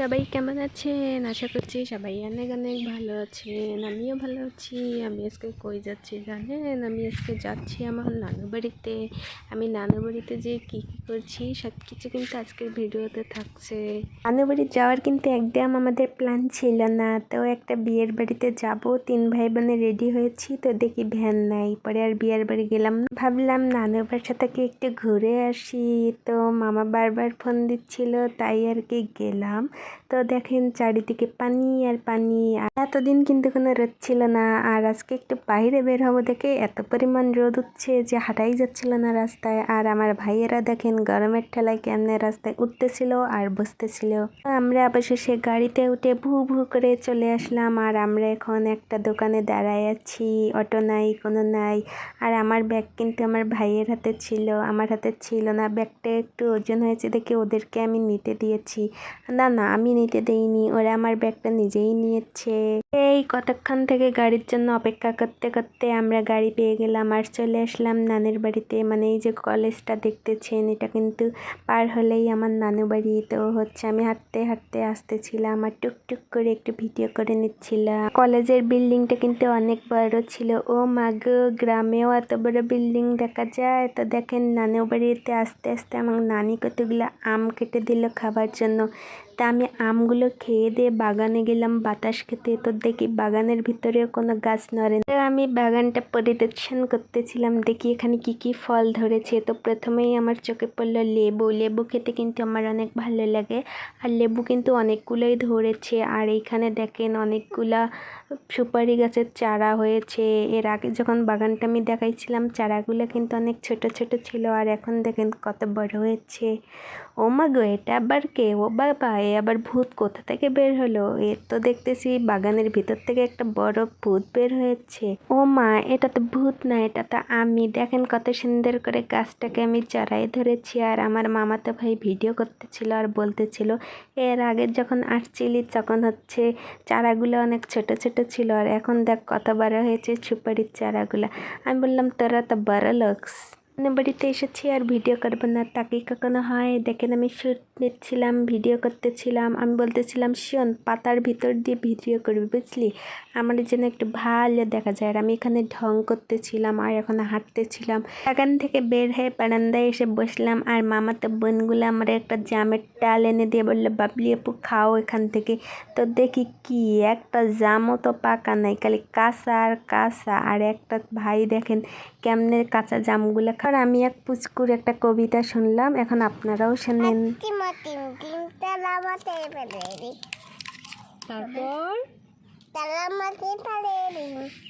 সবাই কেমন আছেন? আশা করছি সবাই অনেক অনেক ভালো আছেন। আমিও ভালো আছি। আমি আজকে কই যাচ্ছি জানেন? আমি আজকে যাচ্ছি আমার নানু বাড়িতে। আমি নানু বাড়িতে যে কী কী করছি সব কিছু কিন্তু আজকের ভিডিওতে থাকছে। নানু বাড়ি যাওয়ার কিন্তু একদম আমাদের প্ল্যান ছিল না। তো একটা বিয়ের বাড়িতে যাব। তিন ভাই বোনে রেডি হয়েছি। তো দেখি ভ্যান নাই। পরে আর বিয়ের বাড়ি গেলাম। ভাবলাম নানুর বাসা থেকে একটু ঘুরে আসি। তো মামা বারবার ফোন দিচ্ছিল, তাই আর কি গেলাম। তো দেখেন চারিদিকে পানি আর পানি। এতদিন কিন্তু কোনো রোদ ছিল না। আর আজকে একটু বাইরে বের হব দেখে এত পরিমাণ রোদ উঠছে যে হাঁটাই যাচ্ছিল না রাস্তায়। আর আমার ভাইয়েরা দেখেন গরমের ঠেলায় কেমনে রাস্তায় উঠতেছিল আর বসতেছিল। আমরা অবশেষে গাড়িতে উঠে ভু ভু করে চলে আসলাম। আর আমরা এখন একটা দোকানে দাঁড়ায় আছি। অটো নাই, কোনো নাই। আর আমার ব্যাগ কিন্তু আমার ভাইয়ের হাতে ছিল। আমার হাতে ছিল না। ব্যাগটা একটু ওজন হয়েছে দেখে ওদেরকে আমি নিতে দিয়েছি। না না আমি নিতে দেইনি, ওরা আমার ব্যাগটা নিজেই নিয়েছে। এই কতক্ষণ থেকে গাড়ির জন্য অপেক্ষা করতে করতে আমরা গাড়ি পেয়ে গেলাম আর চলে আসলাম নানের বাড়িতে। মানে এই যে কলেজটা দেখতেছেন, এটা কিন্তু পার হলেই আমার নানু বাড়ি। তো হচ্ছে আমি হাঁটতে হাঁটতে আসতেছিলাম আর টুকটুক করে একটু ভিডিও করে নিচ্ছিলাম। কলেজের বিল্ডিংটা কিন্তু অনেক বড় ছিল। ও মাগ গ্রামেও এত বড় বিল্ডিং দেখা যায়। তো দেখেন নানু বাড়িতে আস্তে আস্তে আমার নানি কতগুলো আম কেটে দিল খাবার জন্য। তা আমি আমগুলো খেয়ে দিয়ে বাগানে গেলাম, বাতাস খেতে। তো দেখি বাগানের ভিতরেও কোনো গাছ নড়ে। তো আমি বাগানটা পরিদর্শন করতেছিলাম, দেখি এখানে কি কি ফল ধরেছে। তো প্রথমেই আমার চোখে পড়ল লেবু। লেবু খেতে কিন্তু আমার অনেক ভালো লাগে। আর লেবু কিন্তু অনেকগুলোই ধরেছে। আর এইখানে দেখেন অনেকগুলা সুপারি গাছের চারা হয়েছে। এর আগে যখন বাগানটা আমি দেখাইছিলাম, চারাগুলো কিন্তু অনেক ছোট ছোট ছিল। আর এখন দেখেন কত বড় হয়েছে। ও মা গো, এটা আবার কে? ও বাবা, এ আবার ভূত কোথা থেকে বের হলো? এর তো দেখতেছি বাগানের ভিতর থেকে একটা বড় ভূত বের হয়েছে। ও মা, এটা তো ভূত না, এটা তো আমি। দেখেন কত সুন্দর করে গাছটাকে আমি চড়াই ধরেছি। আর আমার মামাতো ভাই ভিডিও করতেছিল আর বলতেছিল, এর আগে যখন আসছিলি তখন হচ্ছে চারাগুলো অনেক ছোট ছোট ছিল আর এখন দেখ কত বড় হয়েছে সুপারির চারাগুলো। আমি বললাম, তোরা তো বড় লোকস। বাড়িতে এসেছি আর ভিডিও করব না তাকে কখনো হয় দেখেন আমি শ্যুট নিচ্ছিলাম ভিডিও করতেছিলাম আমি বলতেছিলাম শিওন পাতার ভিতর দিয়ে ভিডিও করবি বুঝলি আমার যেন একটু ভালো দেখা যায় আর আমি এখানে ঢং করতেছিলাম আর এখন হাঁটতেছিলাম বাগান থেকে বের হয়ে বারান্দায় এসে বসলাম আর মামাতো বোনগুলো আমার একটা জামের ডাল এনে দিয়ে বলল বাবলি আপু খাও এখান থেকে তো দেখি কি একটা জামও তো পাকা নাই খালি কাঁচা আর কাঁচা আর একটা ভাই দেখেন কেমনে কাঁচা জামগুলো খাওয়ার আমি এক পুচকুর একটা কবিতা শুনলাম এখন আপনারাও শুনেন. তারপর.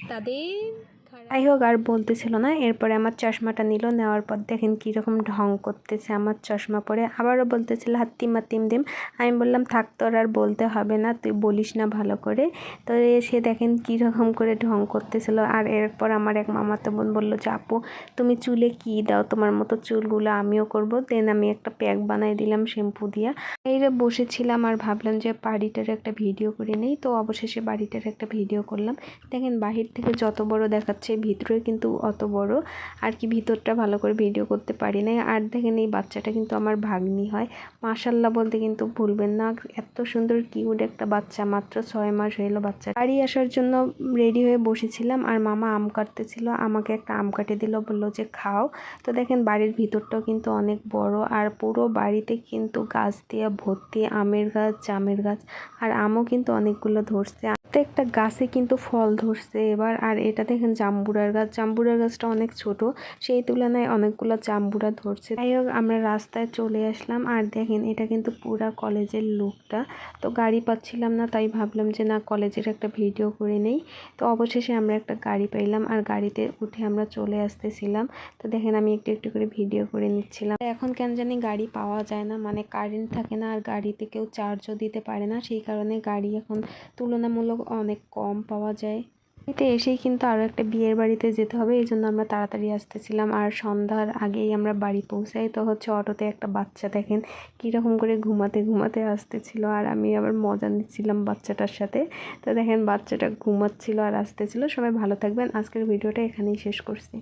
তাদের যাই হোক, আর বলতেছিল না। এরপরে আমার চশমাটা নিল, নেওয়ার পর দেখেন কীরকম ঢং করতেছে। আমার চশমা পরে আবারও বলতেছিল, হাত্তি মাতিম দিম। আমি বললাম, থাক তোর আর বলতে হবে না, তুই বলিস না ভালো করে। তো সে দেখেন কীরকম করে ঢং করতেছিল। আর এরপর আমার এক মামাতো বোন বলল, যে আপু, তুমি চুলে কি দাও? তোমার মতো চুলগুলো আমিও করব। দেন আমি একটা প্যাক বানাই দিলাম, শ্যাম্পু দিয়া। এইরে বসেছিলাম আর ভাবলাম যে বাড়িটার একটা ভিডিও করে নেই। তো অবশেষে বাড়িটার একটা ভিডিও করলাম। দেখেন বাহির থেকে যত বড় দেখাচ্ছে ভিতরে কিন্তু অত বড়। আর কি ভিতরটা ভালো করে ভিডিও করতে পারি না আর দেখেন এই বাচ্চাটা কিন্তু আমার ভাগ্নি হয়। মাশাল্লাহ বলতে কিন্তু ভুলবেন না। এত সুন্দর কিউট একটা বাচ্চা। মাত্র ছয় মাস হলো বাচ্চা বাড়ি আসার জন্য রেডি হয়ে বসেছিলাম। আর মামা আম কাটতেছিল। আমাকে একটা আম কাটে দিল। বলল যে, খাও। তো দেখেন বাড়ির ভিতরটাও কিন্তু অনেক বড়। আর পুরো বাড়িতে কিন্তু গাছ দিয়ে ভর্তি আমের গাছ, জামের গাছ। আর আমও কিন্তু অনেকগুলো ধরছে। প্রত্যেকটা গাছে কিন্তু ফল ধরছে এবার। আর এটা দেখেন জাম্বুরার গাছ। জাম্বুরার গাছটা অনেক ছোট। সেই তুলনায় অনেকগুলো জাম্বুরা ধরছে। তাই হোক, আমরা রাস্তায় চলে আসলাম। আর দেখেন, এটা কিন্তু পুরা কলেজের লুকটা। তো গাড়ি পাচ্ছিলাম না, তাই ভাবলাম যে না, কলেজের একটা ভিডিও করে নেই। তো অবশেষে আমরা একটা গাড়ি পাইলাম। আর গাড়িতে উঠে আমরা চলে আসতেছিলাম। তো দেখেন, আমি একটু একটু করে ভিডিও করে নিচ্ছিলাম। এখন কেন জানি গাড়ি পাওয়া যায় না। মানে কারেন্ট থাকে না, আর গাড়িতে কেউ চার্জও দিতে পারে না। সেই কারণে গাড়ি এখন তুলনামূলক অনেক কম পাওয়া যায়। এতে এসেই কিন্তু আরও একটা বিয়ের বাড়িতে যেতে হবে, এই জন্য আমরা তাড়াতাড়ি আসতেছিলাম। আর সন্ধ্যার আগেই আমরা বাড়ি পৌঁছাই। তো হচ্ছে অটোতে একটা বাচ্চা দেখেন, কীরকম করে ঘুমাতে ঘুমাতে আসতেছিল। আর আমি আবার মজা নিচ্ছিলাম বাচ্চাটার সাথে। তো দেখেন বাচ্চাটা ঘুমাচ্ছিল আর আসতেছিল। সবাই ভালো থাকবেন। আজকের ভিডিওটা এখানেই শেষ করছি।